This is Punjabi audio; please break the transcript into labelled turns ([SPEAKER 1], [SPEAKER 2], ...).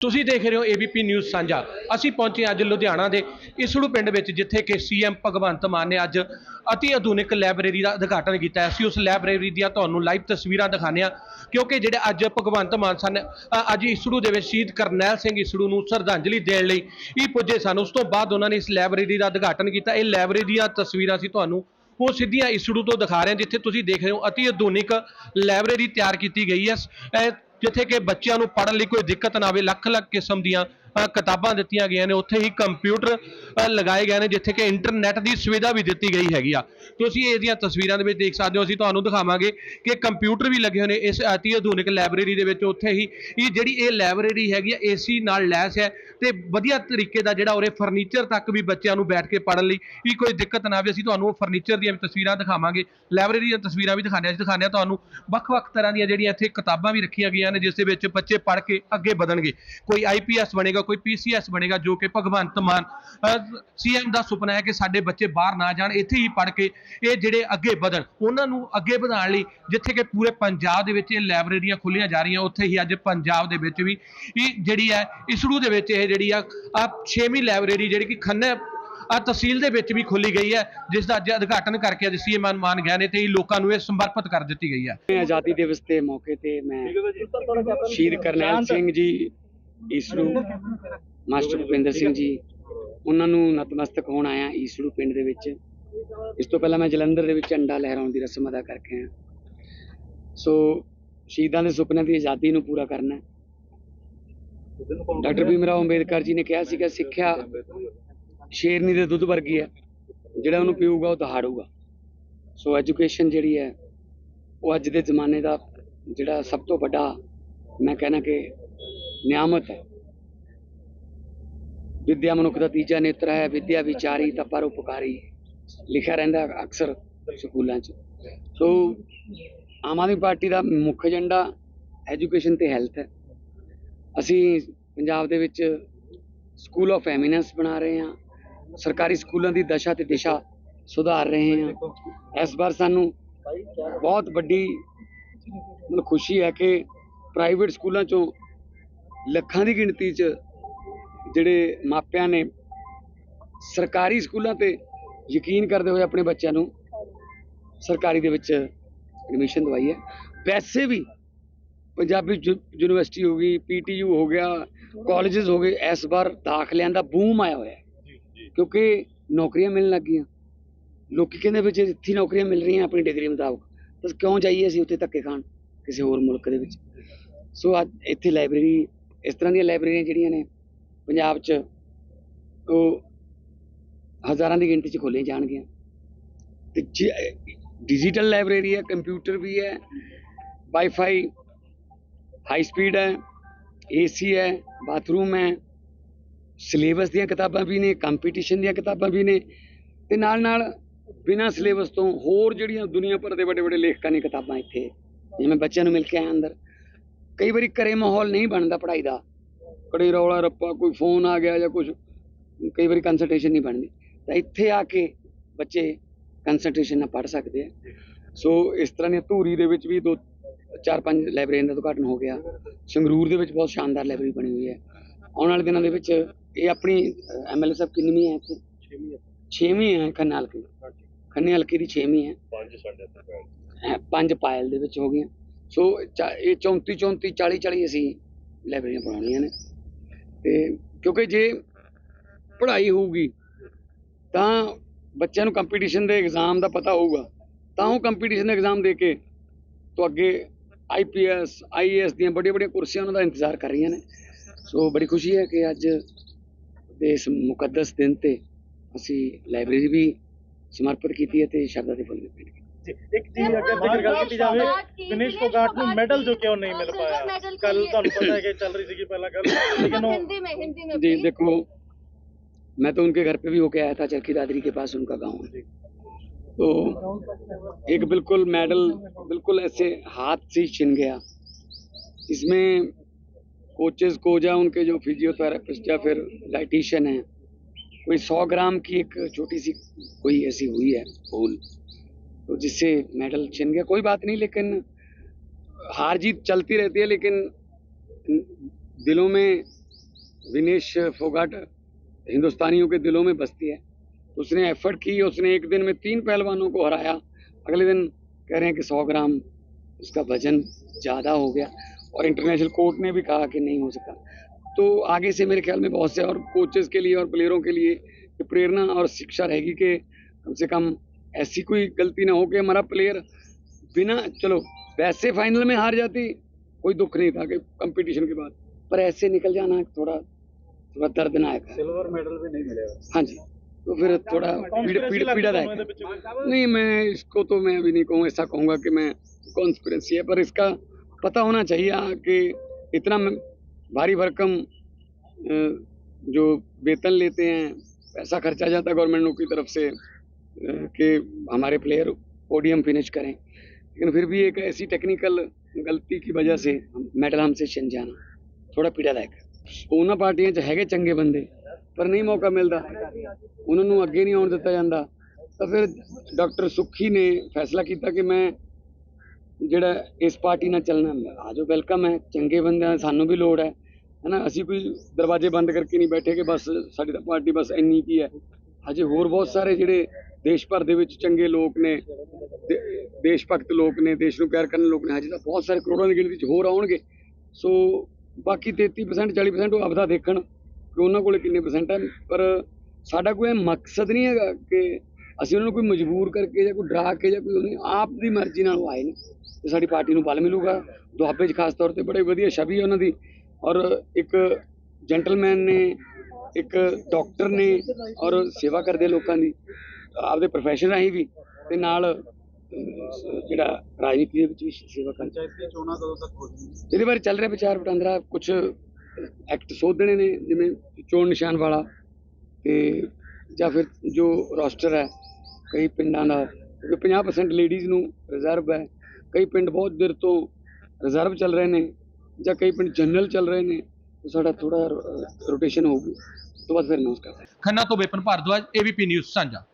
[SPEAKER 1] ਤੁਸੀਂ ਦੇਖ ਰਹੇ ਹੋ ABP ਨਿਊਜ਼ ਸਾਂਝਾ। ਅਸੀਂ ਪਹੁੰਚੇ ਅੱਜ ਲੁਧਿਆਣਾ ਦੇ ਇਸੜੂ ਪਿੰਡ ਵਿੱਚ, ਜਿੱਥੇ ਕਿ ਸੀਐਮ ਭਗਵੰਤ ਮਾਨ ਨੇ ਅੱਜ ਅਤੀ ਆਧੁਨਿਕ ਲਾਇਬ੍ਰੇਰੀ ਦਾ ਉਦਘਾਟਨ ਕੀਤਾ ਅਸੀਂ ਉਸ ਲਾਇਬ੍ਰੇਰੀ ਦੀਆਂ ਤੁਹਾਨੂੰ ਲਾਈਵ ਤਸਵੀਰਾਂ ਦਿਖਾਉਂਦੇ ਹਾਂ, ਕਿਉਂਕਿ ਜਿਹੜੇ ਅੱਜ ਭਗਵੰਤ ਮਾਨ ਸਨ ਅੱਜ ਇਸੜੂ ਦੇ ਵਿੱਚ ਸ਼ਹੀਦ ਕਰਨੈਲ ਸਿੰਘ ਇਸੜੂ ਨੂੰ ਸ਼ਰਧਾਂਜਲੀ ਦੇਣ ਲਈ ਇਹ ਪੁੱਜੇ ਸਨ। ਉਸ ਤੋਂ ਬਾਅਦ ਉਹਨਾਂ ਨੇ ਇਸ ਲਾਇਬ੍ਰੇਰੀ ਦਾ ਉਦਘਾਟਨ ਕੀਤਾ। ਇਹ ਲਾਇਬ੍ਰੇਰੀ ਦੀਆਂ ਤਸਵੀਰਾਂ ਅਸੀਂ ਤੁਹਾਨੂੰ ਉਹ ਸਿੱਧੀਆਂ ਇਸੜੂ ਤੋਂ ਦਿਖਾ ਰਹੇ ਹਾਂ, ਜਿੱਥੇ ਤੁਸੀਂ ਦੇਖ ਰਹੇ ਹੋ ਅਤੀ ਆਧੁਨਿਕ ਲਾਇਬ੍ਰੇਰੀ ਤਿਆਰ ਕੀਤੀ ਗਈ ਹੈ। ਜਿੱਥੇ ਕਿ ਬੱਚਿਆਂ ਨੂੰ ਪੜ੍ਹਨ ਲਈ ਕੋਈ ਦਿੱਕਤ ਨਾ ਆਵੇ ਲੱਖ ਲੱਖ ਕਿਸਮ ਦੀਆਂ ਕਿਤਾਬਾਂ ਦਿੱਤੀਆਂ ਗਈਆਂ ਨੇ। ਉੱਥੇ ਹੀ ਕੰਪਿਊਟਰ ਲਗਾਏ ਗਏ ਨੇ, ਜਿੱਥੇ ਕਿ ਇੰਟਰਨੈਟ ਦੀ ਸੁਵਿਧਾ ਵੀ ਦਿੱਤੀ ਗਈ ਹੈਗੀ ਆ। ਤੁਸੀਂ ਇਹਦੀਆਂ ਤਸਵੀਰਾਂ ਦੇ ਵਿੱਚ ਦੇਖ ਸਕਦੇ ਹੋ। ਅਸੀਂ ਤੁਹਾਨੂੰ ਦਿਖਾਵਾਂਗੇ ਕਿ ਕੰਪਿਊਟਰ ਵੀ ਲੱਗੇ ਹੋਏ ਨੇ ਇਸ ਅਤੀ ਆਧੁਨਿਕ ਲਾਇਬ੍ਰੇਰੀ ਦੇ ਵਿੱਚ। ਉੱਥੇ ਹੀ ਇਹ ਜਿਹੜੀ ਇਹ ਲਾਇਬ੍ਰੇਰੀ ਹੈਗੀ ਆ ਏਸੀ ਨਾਲ ਲੈਸ ਹੈ ਤੇ ਵਧੀਆ ਤਰੀਕੇ ਦਾ ਜਿਹੜਾ ਉਰੇ ਫਰਨੀਚਰ ਤੱਕ ਵੀ ਬੱਚਿਆਂ ਨੂੰ ਬੈਠ ਕੇ ਪੜ੍ਹਨ ਲਈ ਵੀ ਕੋਈ ਦਿੱਕਤ ਨਾ ਆਵੇ। ਅਸੀਂ ਤੁਹਾਨੂੰ ਉਹ ਫਰਨੀਚਰ ਦੀਆਂ ਵੀ ਤਸਵੀਰਾਂ ਦਿਖਾਵਾਂਗੇ। ਲਾਇਬ੍ਰੇਰੀ ਦੀਆਂ ਤਸਵੀਰਾਂ ਵੀ ਦਿਖਾਉਂਦੇ ਹਾਂ। ਅਸੀਂ ਦਿਖਾਉਂਦੇ ਹਾਂ ਤੁਹਾਨੂੰ ਵੱਖ-ਵੱਖ ਤਰ੍ਹਾਂ ਦੀਆਂ ਜਿਹੜੀਆਂ ਇੱਥੇ ਕਿਤਾਬਾਂ ਵੀ ਰੱਖੀਆਂ ਗਈਆਂ ਨੇ, ਜਿਸ ਦੇ ਵਿੱਚ ਬੱਚੇ ਪੜ੍ਹ ਕੇ ਅੱਗੇ ਵਧਣਗੇ। ਕੋਈ ਆਈਪੀਐਸ ਬਣੇਗਾ ਕੋਈ ਪੀਸੀਐਸ ਬਣੇਗਾ ਜੋ ਕਿ ਭਗਵੰਤ ਮਾਨ ਸੀਐਮ ਦਾ ਸੁਪਨਾ ਹੈ ਕਿ ਸਾਡੇ ਬੱਚੇ ਬਾਹਰ ਨਾ ਜਾਣ, ਇੱਥੇ ਹੀ ਪੜ੍ਹ ਕੇ ਇਹ ਜਿਹੜੇ ਅੱਗੇ ਵਧਣ, ਉਹਨਾਂ ਨੂੰ ਅੱਗੇ ਵਧਾਉਣ ਲਈ ਜਿੱਥੇ ਕਿ ਪੂਰੇ ਪੰਜਾਬ ਦੇ ਵਿੱਚ ਇਹ ਲਾਇਬ੍ਰੇਰੀਆਂ ਖੁੱਲੀਆਂ ਜਾ ਰਹੀਆਂ, ਉੱਥੇ ਹੀ ਅੱਜ ਪੰਜਾਬ ਦੇ ਵਿੱਚ ਵੀ ਇਹ ਜਿਹੜੀ ਹੈ, ਇਸੜੂ ਦੇ ਵਿੱਚ ਇਹ ਜਿਹੜੀ ਆ 6ਵੀਂ ਲਾਇਬ੍ਰੇਰੀ ਜਿਹੜੀ ਕਿ ਖੰਨੇ, ਆ ਤਹਿਸੀਲ ਦੇ ਵਿੱਚ ਵੀ ਖੋਲੀ ਗਈ ਹੈ, ਜਿਸ ਦਾ ਅੱਜ ਉਦਘਾਟਨ ਕਰਕੇ ਅੱਜ ਸੀਐਮ ਮਾਨ ਗਏ ਨੇ ਤੇ ਲੋਕਾਂ ਨੂੰ ਇਹ ਸਮਰਪਿਤ ਕਰ ਦਿੱਤੀ ਗਈ ਹੈ।
[SPEAKER 2] ਆਜ਼ਾਦੀ ਦਿਵਸ ਦੇ ਮੌਕੇ ਤੇ ਮੈਂ ਸ਼ਹੀਦ ਕਰਨੈਲ ਸਿੰਘ ਜੀ ਈਸੜੂ ਮਾਸਟਰ ਭੁਪਿੰਦਰ ਸਿੰਘ ਜੀ। ਉਹਨਾਂ ਨੂੰ ਨਤਮਸਤਕ ਹੋਣ ਆਇਆ ਈਸੜੂ ਪਿੰਡ ਦੇ ਵਿੱਚ। ਇਸ ਤੋਂ ਪਹਿਲਾਂ ਮੈਂ ਜਲੰਧਰ ਦੇ ਵਿੱਚ ਝੰਡਾ ਲਹਿਰਾਉਣ ਦੀ ਰਸਮ ਅਦਾ ਕਰਕੇ ਆਇਆ। ਸੋ ਸ਼ਹੀਦਾਂ ਦੇ ਸੁਪਨਿਆਂ ਦੀ ਆਜ਼ਾਦੀ ਨੂੰ ਪੂਰਾ ਕਰਨਾ ਹੈ। ਡਾਕਟਰ ਭੀਮ ਰਾਓ ਅੰਬੇਦਕਰ ਜੀ ਨੇ ਕਿਹਾ ਸੀਗਾ, ਸਿੱਖਿਆ ਸ਼ੇਰਨੀ ਦੇ ਦੁੱਧ ਵਰਗੀ ਹੈ। ਜਿਹੜਾ ਉਹਨੂੰ ਪੀਊਗਾ, ਉਹ ਦਹਾੜੂਗਾ। ਸੋ ਐਜੂਕੇਸ਼ਨ ਜਿਹੜੀ ਹੈ, ਉਹ ਅੱਜ ਦੇ ਜ਼ਮਾਨੇ ਦਾ ਜਿਹੜਾ ਸਭ ਤੋਂ ਵੱਡਾ, ਮੈਂ ਕਹਿਣਾ ਕਿ ਨਿਆਮਤ ਹੈ। ਵਿਦਿਆ ਮਨੁੱਖ ਦਾ ਤੀਜਾ ਨੇਤਰ ਹੈ। ਵਿਦਿਆ ਵਿਚਾਰੀ ਤਾਂ ਪਰਉਪਕਾਰੀ ਲਿਖਿਆ ਰਹਿੰਦਾ ਅਕਸਰ ਸਕੂਲਾਂ 'ਚ। ਸੋ ਆਮ ਆਦਮੀ ਪਾਰਟੀ ਦਾ ਮੁੱਖ ਏਜੰਡਾ ਐਜੂਕੇਸ਼ਨ ਤੇ ਹੈਲਥ ਹੈ। ਅਸੀਂ ਪੰਜਾਬ ਦੇ ਵਿੱਚ ਸਕੂਲ ਆਫ ਐਮੀਨੈਂਸ ਬਣਾ ਰਹੇ ਹਾਂ। ਸਰਕਾਰੀ ਸਕੂਲਾਂ ਦੀ ਦਸ਼ਾ ਤੇ ਦਿਸ਼ਾ ਸੁਧਾਰ ਰਹੇ ਹਾਂ। ਇਸ ਵਾਰ ਸਾਨੂੰ ਬਹੁਤ ਵੱਡੀ ਮਤਲਬ ਖੁਸ਼ੀ ਹੈ ਕਿ ਪ੍ਰਾਈਵੇਟ ਸਕੂਲਾਂ ਚੋਂ ਲੱਖਾਂ ਦੀ ਗਿਣਤੀ 'ਚ ਜਿਹੜੇ ਮਾਪਿਆਂ ਨੇ ਸਰਕਾਰੀ ਸਕੂਲਾਂ ਤੇ ਯਕੀਨ ਕਰਦੇ ਹੋਏ ਆਪਣੇ ਬੱਚਿਆਂ ਨੂੰ ਸਰਕਾਰੀ ਦੇ ਵਿੱਚ ਐਡਮਿਸ਼ਨ ਦਵਾਈ ਹੈ। ਵੈਸੇ ਵੀ ਪੰਜਾਬੀ ਯੂਨੀਵਰਸਿਟੀ ਹੋ ਗਈ ਪੀਟੀਯੂ ਹੋ ਗਿਆ ਕਾਲਜਸ ਹੋ ਗਏ ਇਸ ਵਾਰ ਦਾਖਲਿਆਂ ਦਾ ਬੂਮ ਆਇਆ ਹੋਇਆ ਕਿਉਂਕਿ ਨੌਕਰੀਆਂ ਮਿਲਣ ਲੱਗੀਆਂ। ਲੋਕੀ ਕਹਿੰਦੇ ਵੀ ਜੇ ਇੱਥੇ ਨੌਕਰੀਆਂ ਮਿਲ ਰਹੀਆਂ ਆਪਣੀ ਡਿਗਰੀ ਮੁਤਾਬਕ ਤਾਂ ਕਿਉਂ ਜਾਈਏ ਅਸੀਂ ਉੱਥੇ ਧੱਕੇ ਖਾਣ ਕਿਸੇ ਹੋਰ ਮੁਲਕ ਦੇ ਵਿੱਚ? ਸੋ ਅੱਜ ਇੱਥੇ ਲਾਇਬ੍ਰੇਰੀ ਇਸ ਤਰ੍ਹਾਂ ਦੀਆਂ ਲਾਇਬ੍ਰੇਰੀਆਂ ਜਿਹੜੀਆਂ ਨੇ ਪੰਜਾਬ 'ਚ ਉਹ ਹਜ਼ਾਰਾਂ ਦੀ ਗਿਣਤੀ 'ਚ ਖੋਲ੍ਹੀਆਂ ਜਾਣਗੀਆਂ। ਤੇ ਡਿਜੀਟਲ ਲਾਇਬ੍ਰੇਰੀ ਹੈ ਕੰਪਿਊਟਰ ਵੀ ਹੈ ਵਾਈਫਾਈ ਹਾਈ ਸਪੀਡ ਹੈ ਏਸੀ ਹੈ ਬਾਥਰੂਮ ਹੈ ਸਿਲੇਬਸ ਦੀਆਂ ਕਿਤਾਬਾਂ ਵੀ ਨੇ ਕੰਪੀਟੀਸ਼ਨ ਦੀਆਂ ਕਿਤਾਬਾਂ ਵੀ ਨੇ ਤੇ ਨਾਲ ਨਾਲ ਬਿਨਾਂ ਸਿਲੇਬਸ ਤੋਂ ਹੋਰ ਜਿਹੜੀਆਂ ਦੁਨੀਆ ਭਰ ਦੇ ਵੱਡੇ ਵੱਡੇ ਲੇਖਕਾਂ ਦੀਆਂ ਕਿਤਾਬਾਂ ਇੱਥੇ, ਜਿਵੇਂ ਬੱਚਿਆਂ ਨੂੰ ਮਿਲ ਕੇ ਆਇਆ ਅੰਦਰ। ਕਈ ਵਾਰੀ ਘਰੇ ਮਾਹੌਲ ਨਹੀਂ ਬਣਦਾ ਪੜ੍ਹਾਈ ਦਾ। ਕੜੇ ਰੌਲਾ ਰੱਪਾ ਕੋਈ ਫੋਨ ਆ ਗਿਆ ਜਾਂ ਕੁਝ ਕਈ ਵਾਰੀ ਕੰਸਲਟੇਸ਼ਨ ਨਹੀਂ ਬਣਦੀ। ਤਾਂ ਇੱਥੇ ਆ ਕੇ ਬੱਚੇ ਕੰਸਲਟੇਸ਼ਨ ਨਾਲ ਪੜ੍ਹ ਸਕਦੇ ਆ। ਸੋ ਇਸ ਤਰ੍ਹਾਂ ਦੀਆਂ ਧੂਰੀ ਦੇ ਵਿੱਚ ਵੀ ਦੋ ਚਾਰ ਪੰਜ ਲਾਇਬ੍ਰੇਰੀਆਂ ਦਾ ਉਦਘਾਟਨ ਹੋ ਗਿਆ। ਸੰਗਰੂਰ ਦੇ ਵਿੱਚ ਬਹੁਤ ਸ਼ਾਨਦਾਰ ਲਾਇਬ੍ਰੇਰੀ ਬਣੀ ਹੋਈ ਹੈ। ਆਉਣ ਵਾਲੇ ਦਿਨਾਂ ਦੇ ਵਿੱਚ ਇਹ ਆਪਣੀ ਐਮਐਲਏ ਸਾਹਿਬ ਕਿੰਨਵੀਂ ਹੈ ਇੱਥੇ? ਛੇਵੀਂ ਹੈ। ਖੰਨਾ ਹਲਕੇ ਖੰਨੇ ਹਲਕੇ ਦੀ ਛੇਵੀਂ ਹੈ। ਹੈ, ਪੰਜ ਪਾਇਲ ਦੇ ਵਿੱਚ ਹੋ ਗਈਆਂ। ਸੋ ਚਾ- ਇਹ 34 34 40 40 ਅਸੀਂ ਲਾਇਬ੍ਰੇਰੀਆਂ ਬਣਾਉਣੀਆਂ ਨੇ। ਤੇ ਕਿਉਂਕਿ ਜੇ ਪੜ੍ਹਾਈ ਹੋਊਗੀ, ਤਾਂ ਬੱਚਿਆਂ ਨੂੰ ਕੰਪੀਟੀਸ਼ਨ ਦੇ ਐਗਜ਼ਾਮ ਦਾ ਪਤਾ ਹੋਊਗਾ। ਤਾਂ ਉਹ ਕੰਪੀਟੀਸ਼ਨ ਦੇ ਐਗਜ਼ਾਮ ਦੇ ਕੇ ਤੋਂ ਅੱਗੇ ਆਈਪੀਐਸ ਆਈਏਐਸ ਦੀਆਂ ਵੱਡੀਆਂ ਵੱਡੀਆਂ ਕੁਰਸੀਆਂ ਉਹਨਾਂ ਦਾ ਇੰਤਜ਼ਾਰ ਕਰ ਰਹੀਆਂ ਨੇ। ਸੋ ਬੜੀ ਖੁਸ਼ੀ ਹੈ ਕਿ ਅੱਜ ਦੇ ਇਸ ਮੁਕੱਦਸ ਦਿਨ ਤੇ ਅਸੀਂ ਲਾਇਬ੍ਰੇਰੀ ਵੀ ਸਮਰਪਿਤ ਕੀਤੀ ਹੈ ਤੇ ਸ਼ਰਧਾ ਦੇ ਫੁੱਲ ਵੀ ਭੇਟ ਕੀਤੇ।
[SPEAKER 3] नहीं मिल पाया लेकिन
[SPEAKER 2] जी देखो मैं तो उनके घर पे भी होके आया था चरखी दादरी के पास उनका गाँव तो एक बिल्कुल मेडल बिल्कुल ऐसे हाथ से ही छिन गया। इसमें कोचेस कोजा या उनके जो फिजियोथेरापिस्ट या फिर डाइटिशियन है कोई सौ ग्राम की एक छोटी सी कोई ऐसी हुई है भूल तो जिससे मेडल छिन गया। कोई बात नहीं, लेकिन हार जीत चलती रहती है, लेकिन दिलों में विनेश फोगाट हिंदुस्तानियों के दिलों में बसती है। उसने एफर्ट की, उसने एक दिन में तीन पहलवानों को हराया। अगले दिन कह रहे हैं कि सौ ग्राम उसका वज़न ज़्यादा हो गया और इंटरनेशनल कोर्ट ने भी कहा कि नहीं हो सका तो आगे से मेरे ख्याल में बहुत से और कोचेस के लिए और प्लेयरों के लिए प्रेरणा और शिक्षा रहेगी कि कम से कम ऐसी कोई गलती ना हो कि हमारा प्लेयर बिना चलो वैसे फाइनल में हार जाती कोई दुख नहीं था कि कंपटीशन के बाद। पर ऐसे निकल जाना थोड़ा थोड़ा दर्दनायक
[SPEAKER 4] सिल्वर मेडल भी नहीं मिलेगा
[SPEAKER 2] हाँ जी। तो फिर थोड़ा पीड़ा पीड़ा, पीड़ा रहेगा नहीं मैं इसको तो मैं अभी नहीं कहूँ ऐसा कहूँगा कि मैं कॉन्स्परेंसी है पर इसका पता होना चाहिए हाँ कि इतना भारी भरकम जो वेतन लेते हैं पैसा खर्चा जाता है गवर्नमेंट की तरफ़ से कि हमारे प्लेयर पोडियम फिनिश करें लेकिन फिर भी एक ऐसी टेक्निकल गलती की वजह से मेडल हमसे छिन जाना थोड़ा ਪੀੜਾਦਾਇਕ ਹੈ ਉਹਨਾਂ ਪਾਰਟੀਆਂ 'ਚ ਹੈਗੇ ਚੰਗੇ ਬੰਦੇ ਪਰ ਨਹੀਂ ਮੌਕਾ ਮਿਲਦਾ ਉਹਨਾਂ ਨੂੰ ਅੱਗੇ ਨਹੀਂ ਆਉਣ ਦਿੱਤਾ ਜਾਂਦਾ ਤਾਂ ਫਿਰ ਡਾਕਟਰ ਸੁੱਖੀ ਨੇ ਫੈਸਲਾ ਕੀਤਾ ਕਿ ਮੈਂ ਜਿਹੜਾ ਇਸ ਪਾਰਟੀ ਨਾਲ ਚੱਲਣਾ ਆਜੋ ਵੈਲਕਮ ਹੈ ਚੰਗੇ ਬੰਦੇ ਆ ਸਾਨੂੰ ਵੀ ਲੋੜ ਹੈ ਹਨਾ ਅਸੀਂ ਕੋਈ ਦਰਵਾਜ਼ੇ ਬੰਦ ਕਰਕੇ ਨਹੀਂ ਬੈਠੇ ਕਿ ਬਸ ਸਾਡੀ ਤਾਂ ਪਾਰਟੀ ਬਸ ਇੰਨੀ ਕੀ ਹੈ ਹਜੇ ਹੋਰ ਬਹੁਤ ਸਾਰੇ ਜਿਹੜੇ ਦੇਸ਼ ਭਰ ਦੇ ਵਿੱਚ ਚੰਗੇ ਲੋਕ ਨੇ ਦੇਸ਼ ਭਗਤ ਲੋਕ ਨੇ, ਦੇਸ਼ ਨੂੰ ਪਿਆਰ ਕਰਨ ਲੋਕ ਨੇ ਹਜੇ ਤਾਂ ਬਹੁਤ ਸਾਰੇ ਕਰੋੜਾਂ ਦੀ ਗਿਣਤੀ 'ਚ ਹੋਰ ਆਉਣਗੇ। ਸੋ ਬਾਕੀ 33% 40% ਉਹ ਆਪਦਾ ਦੇਖਣ ਕਿ ਉਹਨਾਂ ਕੋਲੇ ਕਿੰਨੇ ਪਰਸੈਂਟ ਹੈ ਪਰ ਸਾਡਾ ਕੋਈ ਇਹ ਮਕਸਦ ਨਹੀਂ ਹੈਗਾ ਕਿ ਅਸੀਂ ਉਹਨਾਂ ਨੂੰ ਕੋਈ ਮਜਬੂਰ ਕਰਕੇ ਜਾਂ ਕੋਈ ਡਰਾ ਕੇ ਜਾਂ ਕੋਈ ਉਹ ਆਪ ਦੀ ਮਰਜ਼ੀ ਨਾਲ ਆਏ ਨੇ। ਤੇ ਸਾਡੀ ਪਾਰਟੀ ਨੂੰ ਬਲ ਮਿਲੂਗਾ। ਦੁਆਬੇ 'ਚ ਖਾਸ ਤੌਰ ਤੇ ਬੜੇ ਵਧੀਆ ਛਵੀ ਹੈ ਉਹਨਾਂ ਦੀ। ਔਰ ਇੱਕ ਜੈਂਟਲਮੈਨ ਨੇ, ਇੱਕ ਡਾਕਟਰ ਨੇ ਔਰ ਸੇਵਾ ਕਰਦੇ ਲੋਕਾਂ ਦੀ। ਆਪਦੇ ਪ੍ਰੋਫੈਸ਼ਨ ਰਾਹੀਂ ਵੀ ਤੇ ਨਾਲ ਜਿਹੜਾ ਰਾਜਨੀਤੀ ਦੇ ਵਿੱਚ ਵੀ ਸੇਵਾ
[SPEAKER 4] ਪੰਚਾਇਤੀ ਚੋਣਾਂ ਕਦੋਂ ਤੱਕ ਹੋ ਜਾਣਗੀਆਂ?
[SPEAKER 2] ਇਹਦੇ ਬਾਰੇ ਚੱਲ ਰਿਹਾ ਵਿਚਾਰ ਵਟਾਂਦਰਾ ਕੁਝ ਐਕਟ ਸੋਧਣੇ ਨੇ ਜਿਵੇਂ ਚੋਣ ਨਿਸ਼ਾਨ ਵਾਲਾ ਤੇ ਜਾਂ ਫਿਰ ਜੋ ਰੋਸਟਰ ਹੈ ਕਈ ਪਿੰਡਾਂ ਦਾ ਕਿਉਂਕਿ 50% ਲੇਡੀਜ਼ ਨੂੰ ਰਿਜ਼ਰਵ ਹੈ। ਕਈ ਪਿੰਡ ਬਹੁਤ ਦੇਰ ਤੋਂ ਰਿਜ਼ਰਵ ਚੱਲ ਰਹੇ ਨੇ ਜਾਂ ਕਈ ਪਿੰਡ ਜਨਰਲ ਚੱਲ ਰਹੇ ਨੇ। ਸਾਡਾ ਥੋੜਾ ਰੋਟੇਸ਼ਨ ਹੋਊਗੀ। ਉਸ ਤੋਂ ਬਾਅਦ ਫਿਰ ਅਨਾਉਂਸ ਕਰਦੇ ਹਾਂ।
[SPEAKER 1] ਖੰਨਾ ਤੋਂ ਵਿਪਨ ਭਾਰਦਵਾਜ ਏਬੀਪੀ ਨਿਊਜ਼ ਸਾਂਝਾ।